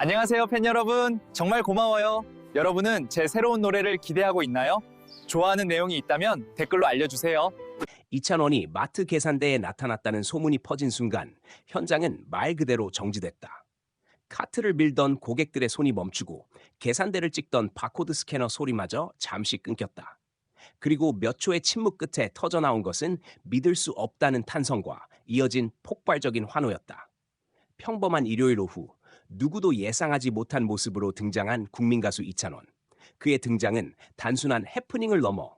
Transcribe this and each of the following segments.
안녕하세요, 팬 여러분. 정말 고마워요. 여러분은 제 새로운 노래를 기대하고 있나요? 좋아하는 내용이 있다면 댓글로 알려주세요. 이찬원이 마트 계산대에 나타났다는 소문이 퍼진 순간 현장은 말 그대로 정지됐다. 카트를 밀던 고객들의 손이 멈추고 계산대를 찍던 바코드 스캐너 소리마저 잠시 끊겼다. 그리고 몇 초의 침묵 끝에 터져나온 것은 믿을 수 없다는 탄성과 이어진 폭발적인 환호였다. 평범한 일요일 오후 누구도 예상하지 못한 모습으로 등장한 국민 가수 이찬원. 그의 등장은 단순한 해프닝을 넘어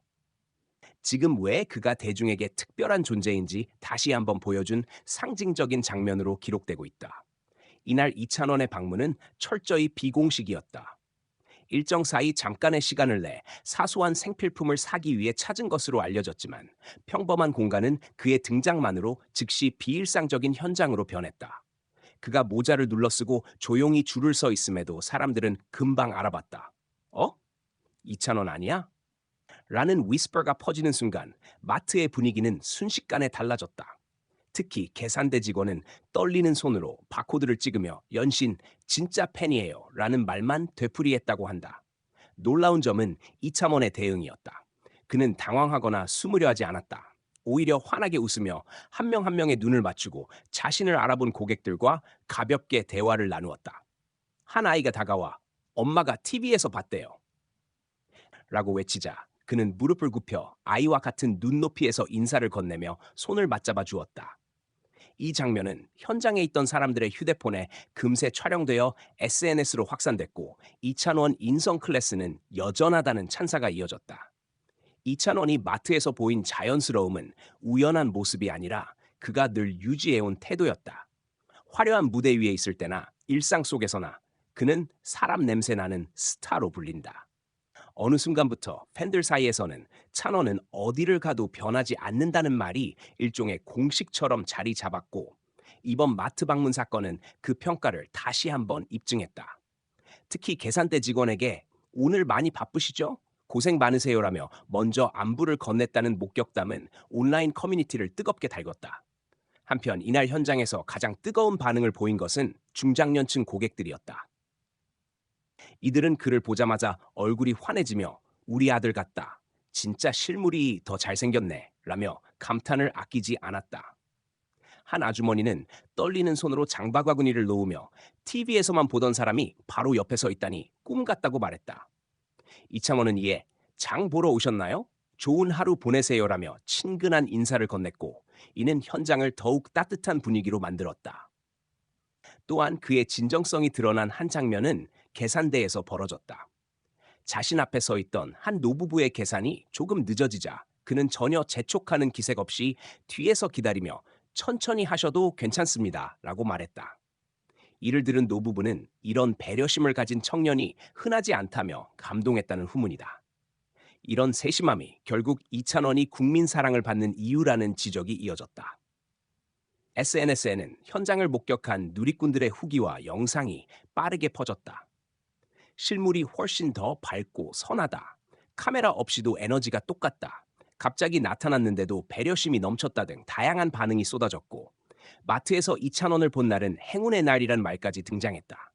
지금 왜 그가 대중에게 특별한 존재인지 다시 한번 보여준 상징적인 장면으로 기록되고 있다. 이날 이찬원의 방문은 철저히 비공식이었다. 일정 사이 잠깐의 시간을 내 사소한 생필품을 사기 위해 찾은 것으로 알려졌지만 평범한 공간은 그의 등장만으로 즉시 비일상적인 현장으로 변했다. 그가 모자를 눌러쓰고 조용히 줄을 서 있음에도 사람들은 금방 알아봤다. 어? 이찬원 아니야? 라는 위스퍼가 퍼지는 순간 마트의 분위기는 순식간에 달라졌다. 특히 계산대 직원은 떨리는 손으로 바코드를 찍으며 연신 진짜 팬이에요 라는 말만 되풀이했다고 한다. 놀라운 점은 이참원의 대응이었다. 그는 당황하거나 숨으려 하지 않았다. 오히려 환하게 웃으며 한 명 한 명의 눈을 맞추고 자신을 알아본 고객들과 가볍게 대화를 나누었다. 한 아이가 다가와 엄마가 TV에서 봤대요. 라고 외치자 그는 무릎을 굽혀 아이와 같은 눈높이에서 인사를 건네며 손을 맞잡아 주었다. 이 장면은 현장에 있던 사람들의 휴대폰에 금세 촬영되어 SNS로 확산됐고 이찬원 인성 클래스는 여전하다는 찬사가 이어졌다. 이찬원이 마트에서 보인 자연스러움은 우연한 모습이 아니라 그가 늘 유지해온 태도였다. 화려한 무대 위에 있을 때나 일상 속에서나 그는 사람 냄새 나는 스타로 불린다. 어느 순간부터 팬들 사이에서는 찬원은 어디를 가도 변하지 않는다는 말이 일종의 공식처럼 자리 잡았고 이번 마트 방문 사건은 그 평가를 다시 한번 입증했다. 특히 계산대 직원에게 오늘 많이 바쁘시죠? 고생 많으세요라며 먼저 안부를 건넸다는 목격담은 온라인 커뮤니티를 뜨겁게 달궜다. 한편 이날 현장에서 가장 뜨거운 반응을 보인 것은 중장년층 고객들이었다. 이들은 그를 보자마자 얼굴이 환해지며 우리 아들 같다. 진짜 실물이 더 잘생겼네. 라며 감탄을 아끼지 않았다. 한 아주머니는 떨리는 손으로 장바구니를 놓으며 TV에서만 보던 사람이 바로 옆에 서 있다니 꿈 같다고 말했다. 이창원은 이에 장 보러 오셨나요? 좋은 하루 보내세요라며 친근한 인사를 건넸고 이는 현장을 더욱 따뜻한 분위기로 만들었다. 또한 그의 진정성이 드러난 한 장면은 계산대에서 벌어졌다. 자신 앞에 서 있던 한 노부부의 계산이 조금 늦어지자 그는 전혀 재촉하는 기색 없이 뒤에서 기다리며 천천히 하셔도 괜찮습니다. 라고 말했다. 이를 들은 노부부는 이런 배려심을 가진 청년이 흔하지 않다며 감동했다는 후문이다. 이런 세심함이 결국 이찬원이 국민 사랑을 받는 이유라는 지적이 이어졌다. SNS에는 현장을 목격한 누리꾼들의 후기와 영상이 빠르게 퍼졌다. 실물이 훨씬 더 밝고 선하다. 카메라 없이도 에너지가 똑같다. 갑자기 나타났는데도 배려심이 넘쳤다 등 다양한 반응이 쏟아졌고 마트에서 이찬원을 본 날은 행운의 날이란 말까지 등장했다.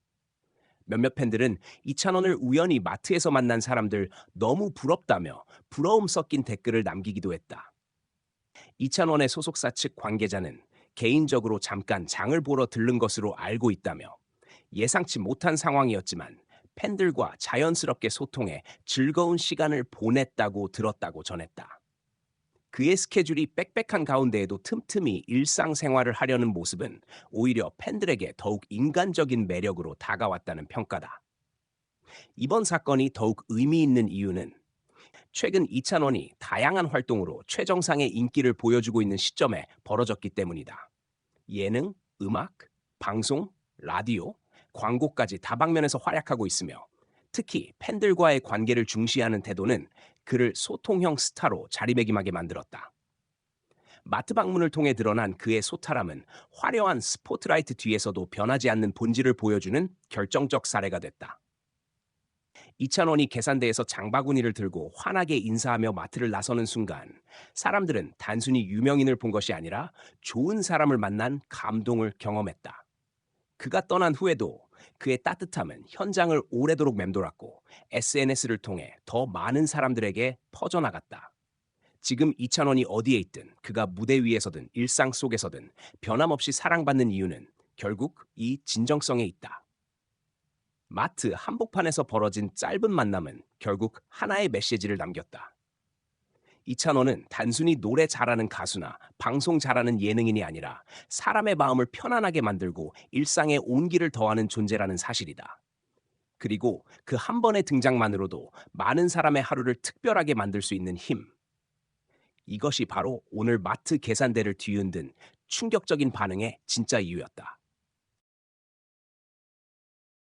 몇몇 팬들은 이찬원을 우연히 마트에서 만난 사람들 너무 부럽다며 부러움 섞인 댓글을 남기기도 했다. 이찬원의 소속사 측 관계자는 개인적으로 잠깐 장을 보러 들른 것으로 알고 있다며 예상치 못한 상황이었지만 팬들과 자연스럽게 소통해 즐거운 시간을 보냈다고 들었다고 전했다. 그의 스케줄이 빽빽한 가운데에도 틈틈이 일상생활을 하려는 모습은 오히려 팬들에게 더욱 인간적인 매력으로 다가왔다는 평가다. 이번 사건이 더욱 의미 있는 이유는 최근 이찬원이 다양한 활동으로 최정상의 인기를 보여주고 있는 시점에 벌어졌기 때문이다. 예능, 음악, 방송, 라디오, 광고까지 다방면에서 활약하고 있으며 특히 팬들과의 관계를 중시하는 태도는 그를 소통형 스타로 자리매김하게 만들었다. 마트 방문을 통해 드러난 그의 소탈함은 화려한 스포트라이트 뒤에서도 변하지 않는 본질을 보여주는 결정적 사례가 됐다. 이찬원이 계산대에서 장바구니를 들고 환하게 인사하며 마트를 나서는 순간 사람들은 단순히 유명인을 본 것이 아니라 좋은 사람을 만난 감동을 경험했다. 그가 떠난 후에도 그의 따뜻함은 현장을 오래도록 맴돌았고 SNS를 통해 더 많은 사람들에게 퍼져나갔다. 지금 이찬원이 어디에 있든 그가 무대 위에서든 일상 속에서든 변함없이 사랑받는 이유는 결국 이 진정성에 있다. 마트 한복판에서 벌어진 짧은 만남은 결국 하나의 메시지를 남겼다. 이찬원은 단순히 노래 잘하는 가수나 방송 잘하는 예능인이 아니라 사람의 마음을 편안하게 만들고 일상에 온기를 더하는 존재라는 사실이다. 그리고 그 한 번의 등장만으로도 많은 사람의 하루를 특별하게 만들 수 있는 힘. 이것이 바로 오늘 마트 계산대를 뒤흔든 충격적인 반응의 진짜 이유였다.